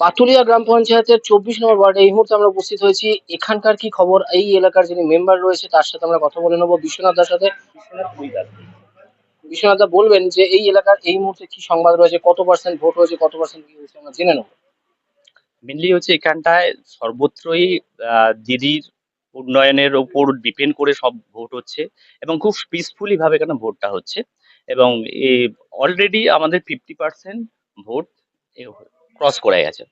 পাতুলিয়া গ্রাম পঞ্চায়েতের চব্বিশ নম্বর ওয়ার্ডে এই মুহূর্তে আমরা উপস্থিত হয়েছি। এখানকার কি খবর? এই এলাকার যিনি মেম্বার রয়েছে, তার সাথে আমরা কথা বলে নেব। বিশ্বনাথ দার সাথে বিশ্বনাথ দা বলবেন যে, এই এলাকার এই মুহূর্তে কি সংবাদ রয়েছে? কত পার্সেন্ট ভোট হয়েছে? কত পার্সেন্ট কি হয়েছে? আমরা জেনে নেব। মেনলি হচ্ছে এখানটায় সর্বত্রই দিদির উন্নয়নের উপর ডিপেন্ড করে সব ভোট হচ্ছে এবং খুব পিসফুলি ভাবে এখানে ভোটটা হচ্ছে এবং অলরেডি আমাদের ফিফটি পার্সেন্ট ভোট ক্রস করে গেছে।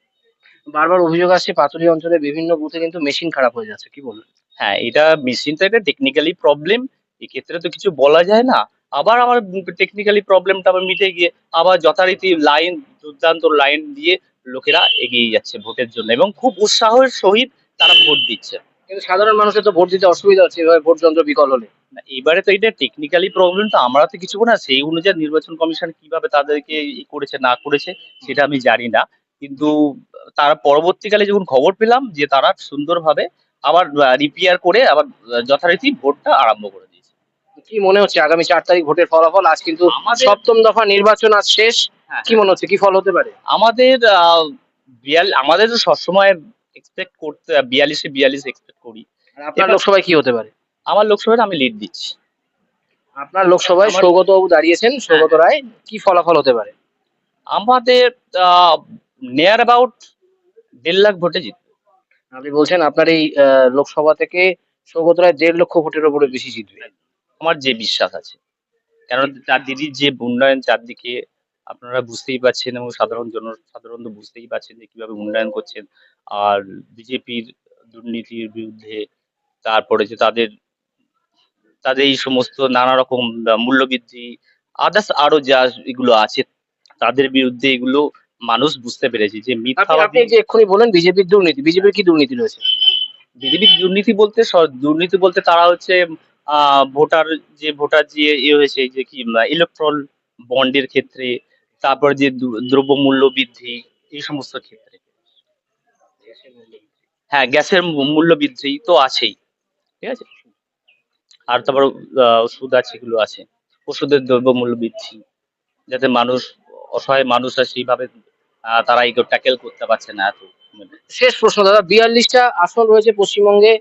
বারবার অভিযোগ আসছে পাতুলিয়া অঞ্চলে বিভিন্ন বুথে কিন্তু মেশিন খারাপ হয়ে যাচ্ছে কি বলবেন? হ্যাঁ এটা মেশিনটা একটা টেকনিক্যালি প্রবলেম এক্ষেত্রে তো কিছু বলা যায় না। আবার আমার টেকনিক্যালি প্রবলেমটা আবার মিটে গিয়ে আবার যথারীতি লাইন দুর্দান্ত লাইন দিয়ে লোকেরা এগিয়ে যাচ্ছে ভোটের জন্য এবং খুব উৎসাহের সহিত তারা ভোট দিচ্ছে। কিন্তু সাধারণ মানুষের তো ভোট দিতে অসুবিধা হচ্ছে এভাবে ভোট যন্ত্র বিকল হলে। এবারে তো এটা টেকনিক্যালি প্রবলেম তো আমরা তো কিছু না সেই অনুযায়ী নির্বাচন কমিশন কীভাবে তাদেরকে ই করেছে না করেছে সেটা আমি জানি না। কিন্তু তারা পরবর্তীকালে যখন খবর পেলাম যে তারা সুন্দরভাবে আবার রিপেয়ার করে আবার যথারীতি ভোটটা আরম্ভ করে দিয়েছে। কি মনে হচ্ছে আগামী চার তারিখ ভোটের ফলাফল? আজ কিন্তু সপ্তম দফা নির্বাচন আজ শেষ। হ্যাঁ, কি মনে হচ্ছে? কি ফল হতে পারে? আমাদের বিয়াল আমাদের তো সবসময় এক্সপেক্ট করতে বিয়াল্লিশে বিয়াল্লিশ এক্সপেক্ট করি। আপনার লোকসভায় কি হতে পারে? আমার লোকসভায় আমি লিড দিচ্ছি। আপনার লোকসভায় সৌগত বাবু দাঁড়িয়েছেন সৌগত রায় কি ফলাফল হতে পারে? আমাদের নিয়ার অ্যাবাউট দেড় লাখ ভোটে জিতবে আপনি বলছেন আপনার এই লোকসভা থেকে সৌগত রায় দেড় লক্ষ ভোটের উপরে বেশি জিতবে। আমার যে বিশ্বাস আছে কারণ তার দিদির যে উন্নয়ন চারদিকে আপনারা বুঝতেই পারছেন এবং সাধারণ জন সাধারণ তো বুঝতেই পারছেন যে কীভাবে উন্নয়ন করছেন। আর বিজেপির দুর্নীতির বিরুদ্ধে তারপরে যে তাদের তাদের এই সমস্ত নানা রকম মূল্যবৃদ্ধি আদার্স আরও যা এগুলো আছে তাদের বিরুদ্ধে এগুলো মানুষ বুঝতে পেরেছে যে মিথ্যাবাদী এক্ষুনি বলেন বিজেপির দুর্নীতি বিজেপির কি দুর্নীতি রয়েছে? বিজেপির দুর্নীতি বলতে দুর্নীতি বলতে তারা হচ্ছে ভোটার যে ভোটার যে ইয়ে হয়েছে যে কি ইলেকট্রল বন্ডের ক্ষেত্রে তারপর যে দ্র- দ্রব্যমূল্য বৃদ্ধি এই সমস্ত ক্ষেত্রে। হ্যাঁ গ্যাসের মূল্য বৃদ্ধি তো আছেই ঠিক আছে? আর তারপর আহ, ওষুধ আছে এগুলো আছে। ওষুধের দ্রব্যমূল্য বৃদ্ধি যাতে মানুষ অসহায় মানুষ মানুষরা সেইভাবে তারা এগুলো ট্যাকেল করতে পারছে না এত মানে। শেষ প্রশ্ন দাদা বিয়াল্লিশটা আসন রয়েছে পশ্চিমবঙ্গে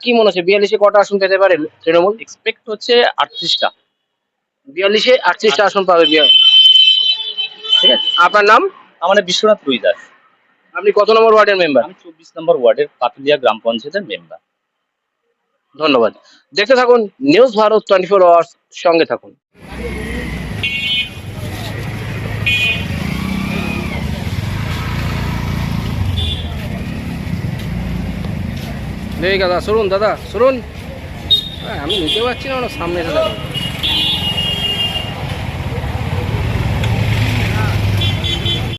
কি মনে হচ্ছে? বিয়াল্লিশে কটা আসন পেতে পারে তৃণমূল? এক্সপেক্ট হচ্ছে আটত্রিশটা। বিয়াল্লিশে আটত্রিশটা আসন পাবে বিয়া- ঠিক আছে। আপনার নাম? আমার বিশ্বনাথ রুই দাস আপনি কত নম্বর ওয়ার্ডের মেম্বার? আমি চব্বিশ নম্বর ওয়ার্ডের পাতুলিয়া গ্রাম পঞ্চায়েতের মেম্বার। ধন্যবাদ। দেখতে থাকুন news Bharat twenty four hours, সঙ্গে থাকুন। দাদা শুনুন দাদা শুনুন আমি নিতে পারছি না সামনে দাঁড়ান।